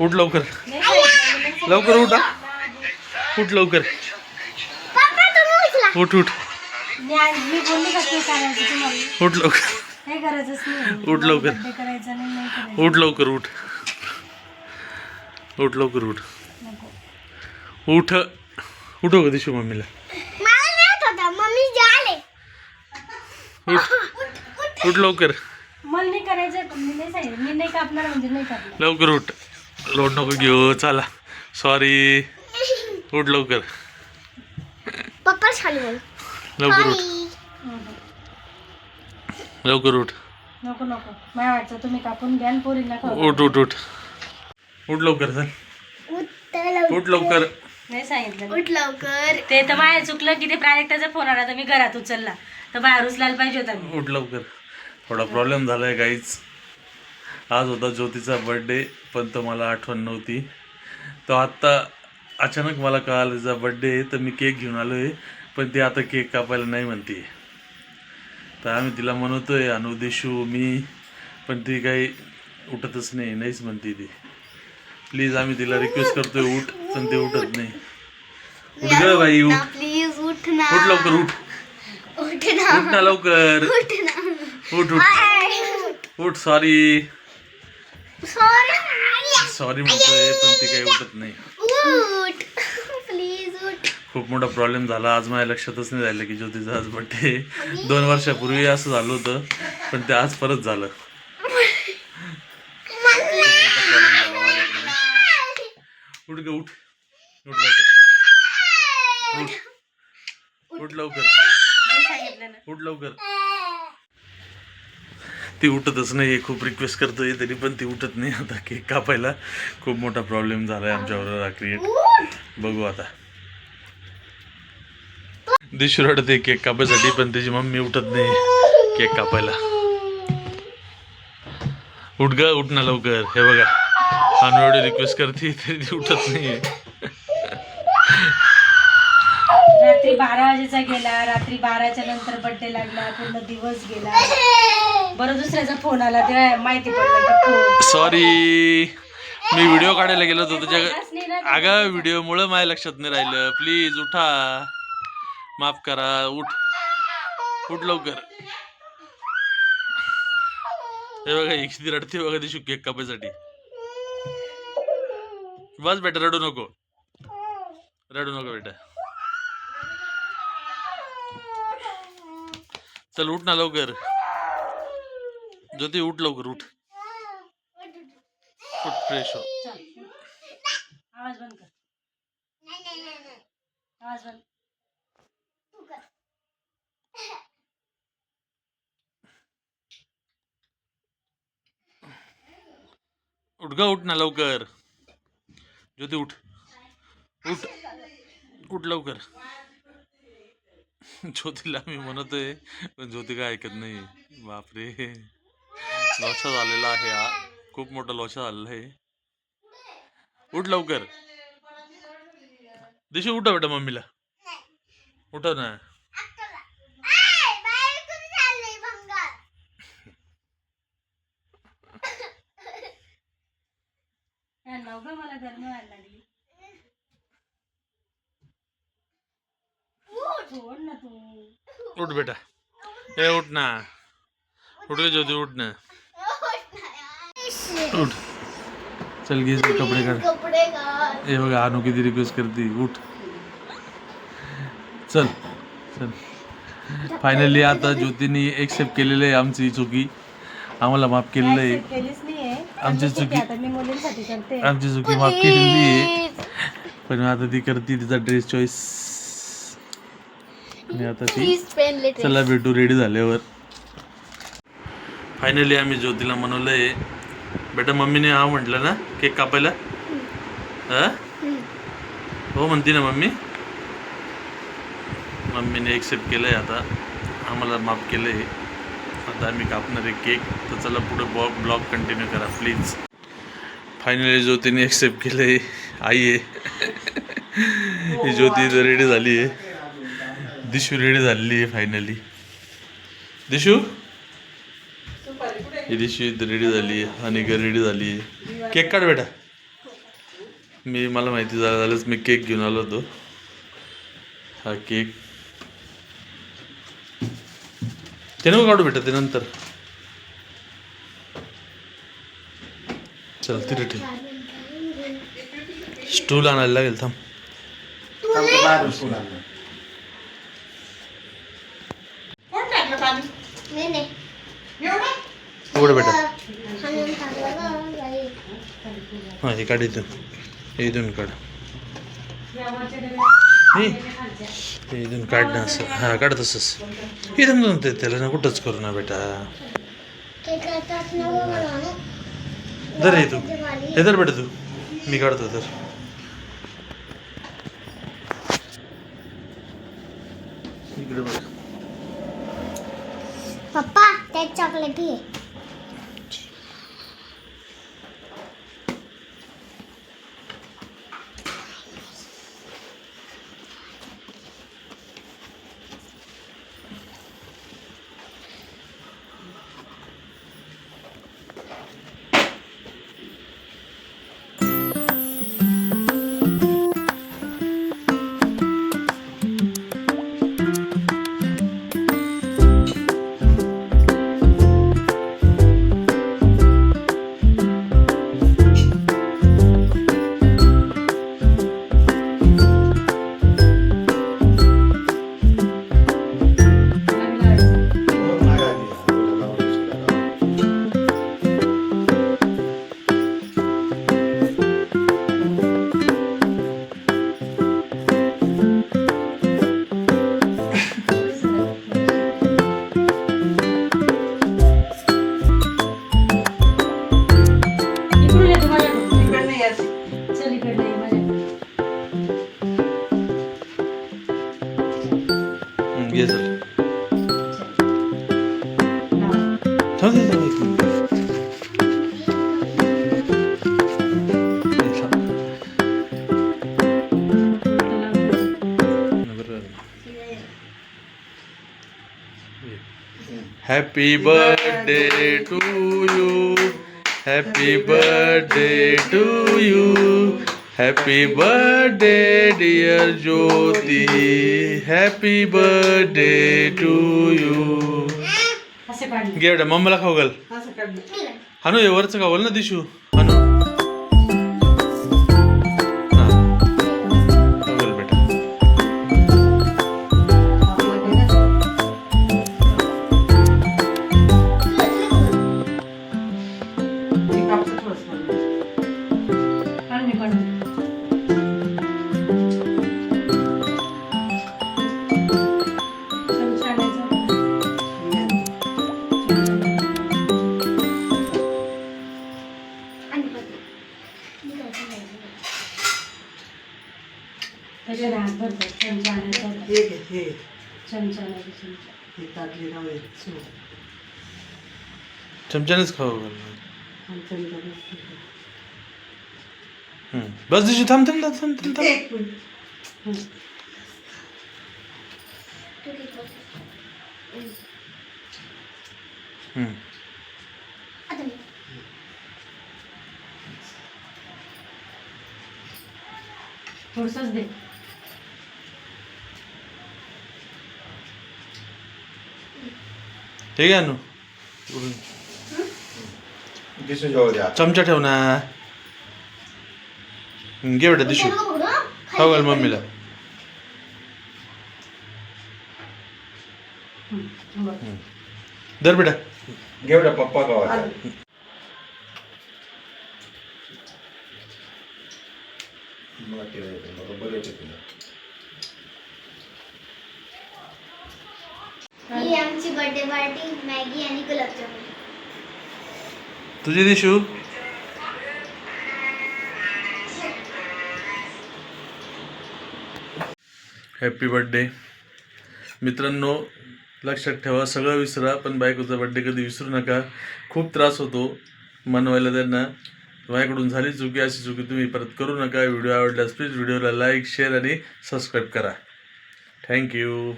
उठ लवकर. लवकर उठ हा. उठ लवकर. उठ उठ. उठ लवकर. उठ लवकर. उठ लवकर उठ. उठ लवकर उठ. नको उठ उठव का दिशू मम्मीला. उठ. उठ लवकर. मला नाही करायचं पण मी नाही सांगितलं मी नाही कापणार नाही कापणार. लवकर उठ. लोट नको घेऊ. चला. सॉरी उठ लवकर. पप्पा खाली बोल लवकर उठ. लवकर उठ. नको नको. मला वाटतं तुम्ही कापून घ्या आणि पोरीला खाऊ उठ उठ उठ. उठ लवकर चल. उठ लवकर. नाही सांगितलं. उठ लवकर. ते तर माझ्या चुकलं की ते प्राजक्ताचा फोन आला तर मी घरात उचलला. तर बाहेर उचलायला पाहिजे होता मी. उठ लवकर. थोडा प्रॉब्लेम झाला आहे काहीच आज होता ज्योतीचा बर्थडे पण तो मला आठवण नव्हती. तो आत्ता अचानक मला कळालं तिचा बर्थडे आहे तर मी केक घेऊन आलो आहे पण ती आता केक कापायला नाही म्हणते. तर आम्ही तिला म्हणतोय अनु देशू मी पण ती काही उठतच नाही नाहीच म्हणते ती. प्लीज आम्ही तिला रिक्वेस्ट करतोय उठ. पण ते उठत नाही. उठ ग बाई उठ. प्लीज उठ ना. उठ लवकर उठ. उठ ना. लवकर. उठ उठ उठ. सॉरी सॉरी सॉरी म्हणतोय पण ती काही उठत नाही. उठ प्लीज उठ. खूप मोठा प्रॉब्लेम झाला. आज माझ्या लक्षातच नाही राहिलं की ज्योतीचा आज बड्डे दोन वर्षापूर्वी असं झालं होतं पण ते आज परत झालं. उठ ग उठ. उठ लवकर. उठ. उठ लवकर. नाही सांगितलं ना. उठ लवकर. ती उठतच नाही खूप रिक्वेस्ट करतोय तरी पण ती उठत नाही. आता केक कापायला खूप मोठा प्रॉब्लेम झालाय आमच्याबरोबर रात्री बघू आता. दिशू रडते केक कापायसाठी पण त्याची मम्मी उठत नाही केक कापायला. उठ ग उठ ना लवकर. हे बघा एवढी रिक्वेस्ट करते तरी ती उठत नाही रात्री बारा वाजेचा गेला रात्री बाराच्या नंतर बर्थडे लागला पूर्ण दिवस गेला. बरं दुसऱ्याचा फोन आला. तेव्हा माहिती पडलं सॉरी मी व्हिडिओ काढायला गेलो होतो तुझ्या अगं व्हिडिओमुळं माझ्या लक्षात नाही राहिलं. प्लीज उठा. माफ करा. उठ. उठ लवकर. हे बघा किती रडते बघा ती केक कापायसाठी. बस बेटा रडू नको. रडू नको बेटा. चल उठ ना लवकर. ज्योती उठ लवकर उठ। उठ फ्रेश हो. आवाज़ बंद कर। आवाज़ बंद। उठ ग उठ ना लवकर। ज्योती उठ। उठ। उठ लवकर। ज्योतीला मी म्हणतोय पण ज्योती काय ऐकत नाही बापरे. लोचा झालेला आहे हा. खूप मोठा लोचा झालेला आहे. उठ लवकर. दिशू उठव बेटा मम्मीला. उठव ना. मला गरमी व्हायला लागली. उठ बेटा. ए उठ ना. उठ ज्योती उठ ना. उठ। चल घे कपडे काढ. कपडे घाल हे बघा अनु किती रिक्वेस्ट करते. उठ. चल चल. फायनली आता ज्योतीने एक्सेप्ट केलेलं आहे आमची चुकी. आम्हाला माफ केलेलं आहे. आमची आहे, चुकी- आता मी मुलींसाठी करते. आमची चुकी माफ केलेली आहे. पण आता ती करते तिचा ड्रेस चॉईस आणि आता ती प्लीज पेन लेटर चला भेटू रेडी झाल्यावर. फायनली आम्ही ज्योतीला म्हणवलंय बेटा मम्मीने हा म्हटलं ना केक कापायला? हा? हो म्हणते ना मम्मी. मम्मीने एक्सेप्ट केलंय आता. आम्हाला माफ केलंय. आता आम्ही कापणार आहे केक. तर चला पुढे ब्लॉग ब्लॉग कंटिन्यू करा प्लीज फायनली ज्योतीने एक्सेप्ट केलंय. आई आहे. ही ज्योती रेडी झाली आहे. दिशू रेडी झालेली आहे फायनली दिशू? ही रेडी झाली आहे आणि रेडी झाली केक काढ बेटा मी मला माहिती झालं झालंच मी केक घेऊन आलो होतो हा केक ते नको काढू बेटा ते नंतर चल तिथे ठेव स्टूल आणायला लागेल थांब नाही नाही पुढे बेटा हां हे काढ इथून. हे इथून काढ. हे? इथून काढणं असं. हां काढ तसंच. इथून जाऊन ते त्याला ना कुठंच करू ना बेटा. दर हे तू. हे धर बेटा तू. मी काढतो तर इकडे बघ. पप्पा ते चॉकलेट आहे घे चल लाव. थांब थांब, थांब, एक मिनिट. हे थांब. बरं. Happy birthday to you happy birthday to you happy birthday dear Jyoti happy birthday to you बेटा मम्मीला खाऊ घाल. हे वरचं खाऊ घाल ना दिशू. हे घे हे चमचा चमचा. हे ताटली नाव आहे सो चमच्यानेच खाऊ घरात. हं. बस दिशू थांब थांब थांब थांब थांब थांब एक मिनिट. थोडंसंच दे ठीक आहे जाऊ द्या चमचा ठेव ना घे बेटा नको पकडू, हं. खाऊ घाल मम्मीला. धर बेटा घेऊ द्या पप्पा येतं, मला बरं येतं तुला. ही आमची बर्थडे पार्टी मॅगी आणि गुलाबजामुन. तुझी दिशू? हॅपी बर्थडे मित्रांनो लक्षात ठेवा सगळं विसरा पण बायकोचा बर्थडे कधी विसरू नका. खूप त्रास होतो मनवायला त्यांना. माझ्याकडून झाली चुकी अशी चुकी तुम्ही परत करू नका. व्हिडिओ आवडल्यास प्लीज व्हिडिओला लाईक शेअर आणि सबस्क्राईब करा. Thank you